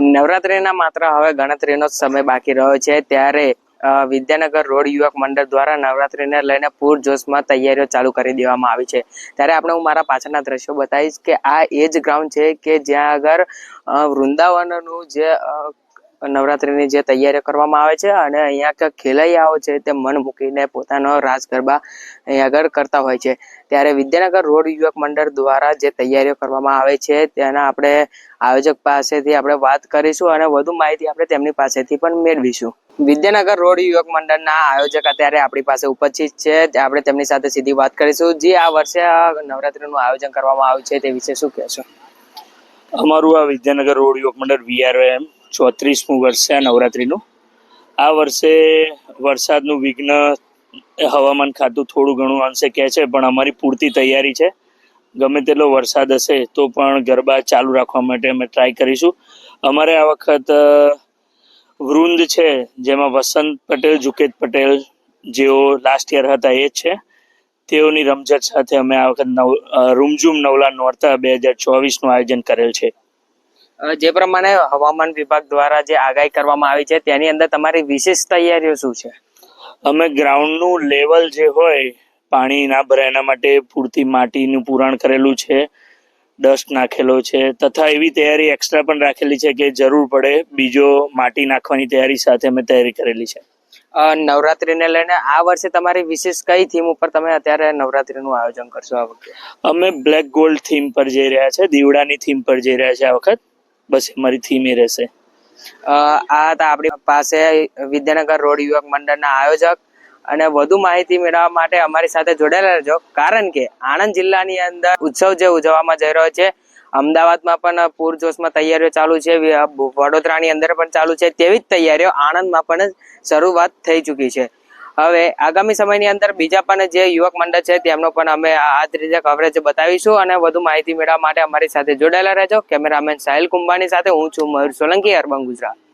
નવરાત્રીના માત્ર હવે ગણતરીનો જ સમય બાકી રહ્યો છે. ત્યારે વિદ્યાનગર રોડ યુવક મંડળ દ્વારા નવરાત્રિને લઈને પૂરજોશમાં તૈયારીઓ ચાલુ કરી દેવામાં આવી છે. ત્યારે આપણે હું મારા પાછળના દ્રશ્યો બતાવીશ કે આ એ જ ગ્રાઉન્ડ છે કે જ્યાં આગળ વૃંદાવનનું જે નવરાત્રીની જે તૈયારીઓ કરવામાં આવે છે અને અહીંયા કે ખેલૈયાઓ છે તે મન મૂકીને પોતાનો રાસ ગરબા અહીંયા આગળ કરતા હોય છે. ત્યારે વિદ્યાનગર રોડ યુવક મંડળ દ્વારા જે તૈયારીઓ કરવામાં આવે છે તેના આપણે આયોજક પાસેથી આપણે વાત કરીશું અને વધુ માહિતી આપણે તેમની પાસેથી પણ મેળવીશું. વિદ્યાનગર રોડ યુવક મંડળના આયોજક અત્યારે આપણી પાસે ઉપસ્થિત છે. આપણે તેમની સાથે સીધી વાત કરીશું. જે, આ વર્ષે નવરાત્રીનું આયોજન કરવામાં આવ્યું છે તે વિશે શું કહેશો? અમારું આ વિદ્યાનગર રોડ યુવક મંડળ વીઆરએમ ચોત્રીસમું વર્ષ છે આ નવરાત્રિનું. આ વર્ષે વરસાદનું વિઘ્ન હવામાન ખાતું થોડું ઘણું અંશે કહે છે, પણ અમારી પૂરતી તૈયારી છે. ગમે તેટલો વરસાદ હશે તો પણ ગરબા ચાલુ રાખવા માટે અમે ટ્રાય કરીશું. અમારે આ વખત વૃંદ છે, જેમાં વસંત પટેલ, જુકેત પટેલ જેઓ લાસ્ટ યર હતા એ જ છે. તેઓની રમઝટ સાથે અમે આ વખત નવ રૂમઝૂમ નવલા નોરતા બે હજાર ચોવીસનું આયોજન કરેલ છે. જે પ્રમાણે હવામાન વિભાગ દ્વારા જે આગાહી કરવામાં આવી છે તેની અંદર તમારી વિશેષ તૈયારીઓ શું છે? અમે ગ્રાઉન્ડનું લેવલ જે હોય પાણી ના ભરાય એના માટે પૂરતી માટીનું પુરાણ કરેલું છે ડસ્ટ નાખેલો છે તથા એવી તૈયારી એક્સ્ટ્રા પણ રાખેલી છે કે જરૂર પડે બીજો માટી નાખવાની તૈયારી સાથે અમે તૈયારી કરેલી છે. નવરાત્રિને લઈને આ વર્ષે તમારી વિશેષ કઈ થીમ ઉપર તમે અત્યારે નવરાત્રીનું આયોજન કરશો આ વખતે? અમે બ્લેક ગોલ્ડ થીમ પર જઈ રહ્યા છે દીવડાની થીમ પર જઈ રહ્યા છે આ વખત. બસ અમારી થીમ એ રહેશે. આ હતા આપણી પાસે વિદ્યાનગર રોડ યુવક મંડળના આયોજક અને વધુ માહિતી મેળવવા માટે અમારી સાથે જોડાયેલા રહેજો. કારણ કે આણંદ જિલ્લાની અંદર ઉત્સવ જે ઉજવવામાં જઈ રહ્યો છે, અમદાવાદમાં પણ પૂરજોશમાં તૈયારીઓ ચાલુ છે વડોદરાની અંદર પણ ચાલુ છે, તેવી જ તૈયારીઓ આણંદમાં પણ શરૂઆત થઈ ચૂકી છે. હવે આગામી સમયની અંદર બીજા પણ જે યુવક મંડળ છે, તેમનો પણ અમે આ રીતે કવરેજ બતાવીશું અને વધુ માહિતી મેળવવા માટે અમારી સાથે જોડાયેલા રહેજો. કેમેરામેન સાહિલ કુંભાની સાથે હું છું મયુર સોલંકી અર્બન ગુજરાત.